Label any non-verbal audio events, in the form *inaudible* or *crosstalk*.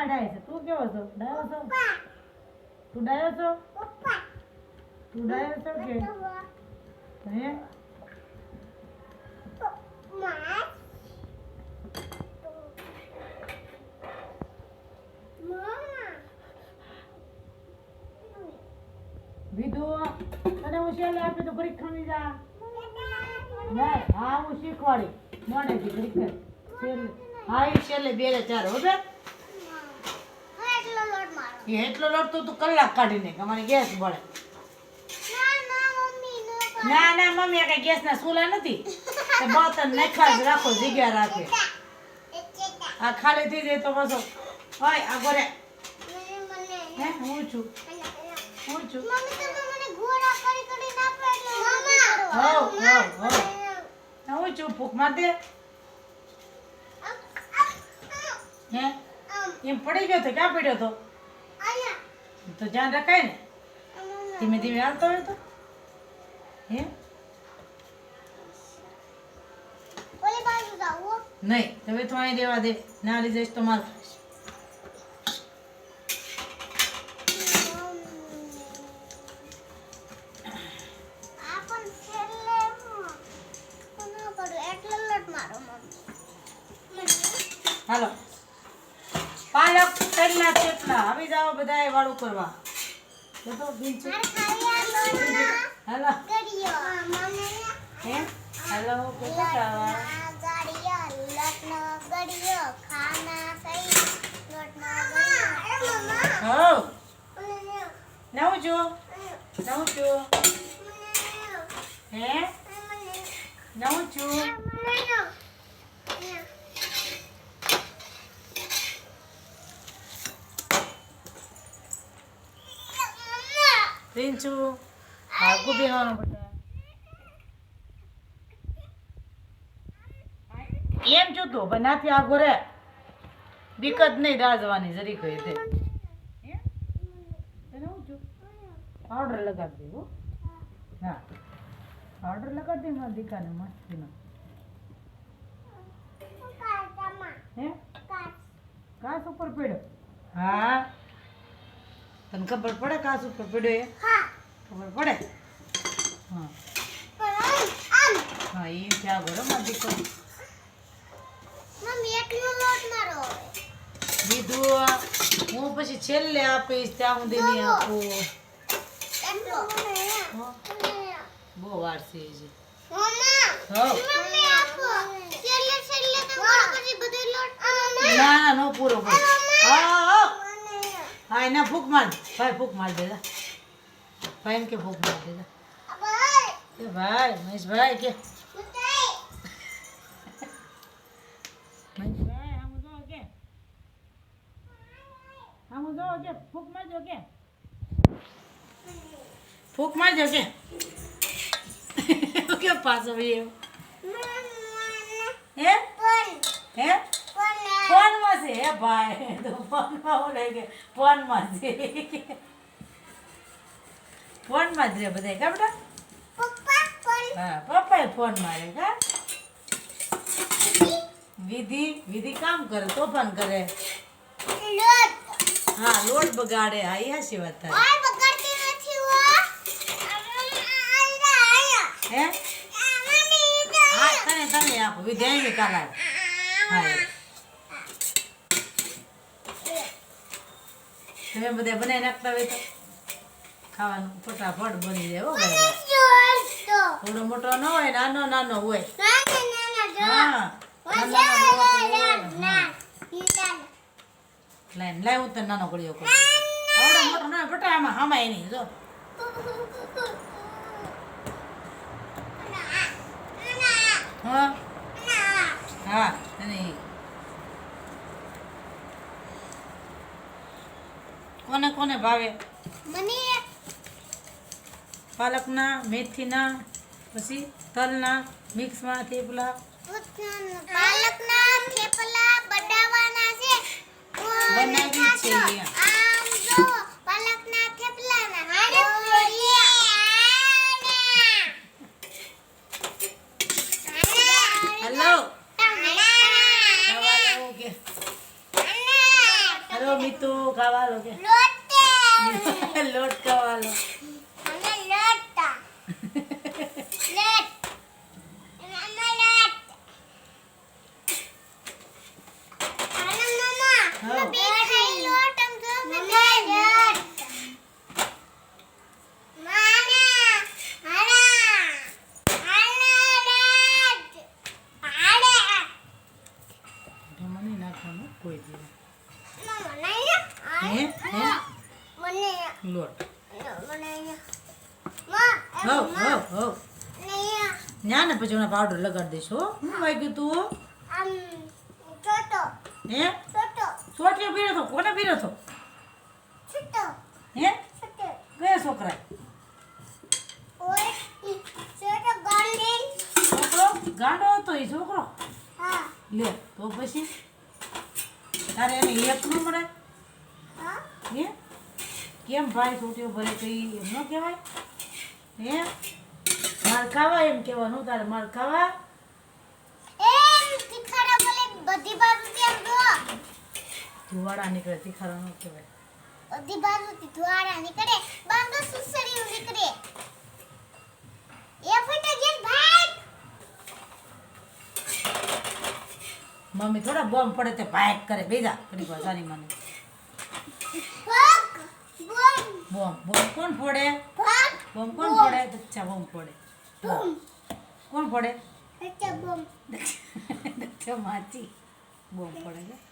હે ડાય છે. તું કેવો છો? ડાયો છો? તું ડાયો છો? તું ડાયો છો કે? હે? છેલ્લે આપી તો પરીક્ષાની જા. નહીં હા, હું શીખવાડી. મોડેથી પરીક્ષા હા, એ છેલ્લે બે ચાર, હો બેન એ એટલો લડતો તો કલાક કાઢી નાખ, અમારે ગેસ બળે. ના ના મમ્મી કઈ ગેસ ના સુલા નથી. તે બર્તન નાખા જ રાખો, જગ્યા રાખે. આ ખાલી થઈ જાય તો બસો હોય આ ગોરે હે, હું છું? હું છું? હું છું ભૂખ માર દે. હે? એમ પડી ગયો તો ક્યાં પડ્યો તો? તો ધ્યાન રખાય ને? ધીમે ધીમે આવતો હોય તો? હે? નહીં તમે તો અહીં દેવા દે. ના લીધે તો મારું હાલો કેટલા આવી જાઓ બધા વાળું કરવા. તો બિન હાલો. હે? હાલો ખાવા? હો નવું જો નવું જો હે? નવું છું રીંચું આગું બેહવાનું બધા. એમ જોતો પણ નાથી આગો રે દિક્કત નહીં રાજવાની જરી કહી દે. પાવડર લગાડી દેવો હો. પાવડર લગાડી દે મારા દીકાને મસ્તીનો. હે કાસ ઉપર પડ્યો. હા. તને ખબર પડે કાસ ઉપર પડ્યો એ? ખબર પડે? હા. હા એ ત્યાં ભરો મારા દીકરો. બીજું હું પછી છેલ્લે આપીશ ત્યાં સુધી નહીં આપું. બહુ વાર છે. હજી. ના ના નો પૂરો પૂરો હા. હા, એના ફૂક માર ભાઈ ફૂક માર જા. ભાઈ, એમ કે ફૂક માર દે. જા. કે ભાઈ, મહેશભાઈ, કે ફૂક મારજો કે. ફૂક મારજો કે. *laughs* કે. પાછો હે? હે? ફોનમાં છે હે ભાઈ તો ફોનમાં ઓલે કે ફોનમાં છે ફોનમાં જ રે બધા કા બેટા હા પપ્પાએ ફોનમાં રે કા વિધિ વિધિ કામ કરે તોફાન કરે હા લોટ બગાડે હા એ હાચી વાત થાય હે હા તને તને આપો વિધિ આવી કાલા હા તમે બધા બનાવી નાખતા હોય તો ખાવાનું. ફટાફટ બની જાય થોડો મોટો ન હોય નાનો નાનો હોય. લાઈન લાઈ હું તને નાનો ગળ્યો કરું આવડો મોટો ના ફટા આમાં હામાય નહીં જો. હા? કોને કોને ભાવે? મને પાલકના મેથીના પછી તલના મિક્સમાં થેપલા. પાલકના થેપલા બનાવવાના છે. બનાવી છે એ. આમ જો પાલકના થેપલાના. હલો સવારે મીતુ ખાવા લો કે? લોટે લોટ ખાવા લો અને લોટા લેટ મમ્મા લેટ આના મમ્મા હા. બે ખાઈ લોટ આમ જો મમ્મા લેટ માના આના આના લેટ આડા મને નાખવાનું કોઈ દી મમ્મા નહીં હે હે ને પછી હું પાવડર લગાડી દઈશ હો. હું વાગ્યું તું હે? સોટીઓ પીરો તો કોને પીરો તો હે? કયા છોકરા છોકરો? ગાંડો હતો એ છોકરો? હા. લે તો પછી? તારે એને એક નું મળે? હે? કેમ ભાઈ છૂટ્યો ભલે કઈ એમ ન કહેવાય? હે? માર ખાવા એમ કહેવાનું તારે માર ખાવા? બધી બાજુ જો. ધુવાડા નીકળે તીખારા નો કહેવાય. બધી બાજુ થી ધુવાડા નીકળે બાંધો સુસરી નીકળે. એ ફૂટે ગેસ ભાઈ મમ્મી થોડા બોમ્બ પડે તે ભાઈક કરે બેજા. ઘડી સાની મને. બોમ્બ બોમ્બ કોણ ફોડે? બોમ્બ કોણ ફોડે? દચ્છા બોમ્બ ફોડે. કોણ ફોડે? દચ્છા *laughs* માચી. બોમ્બ ફોડે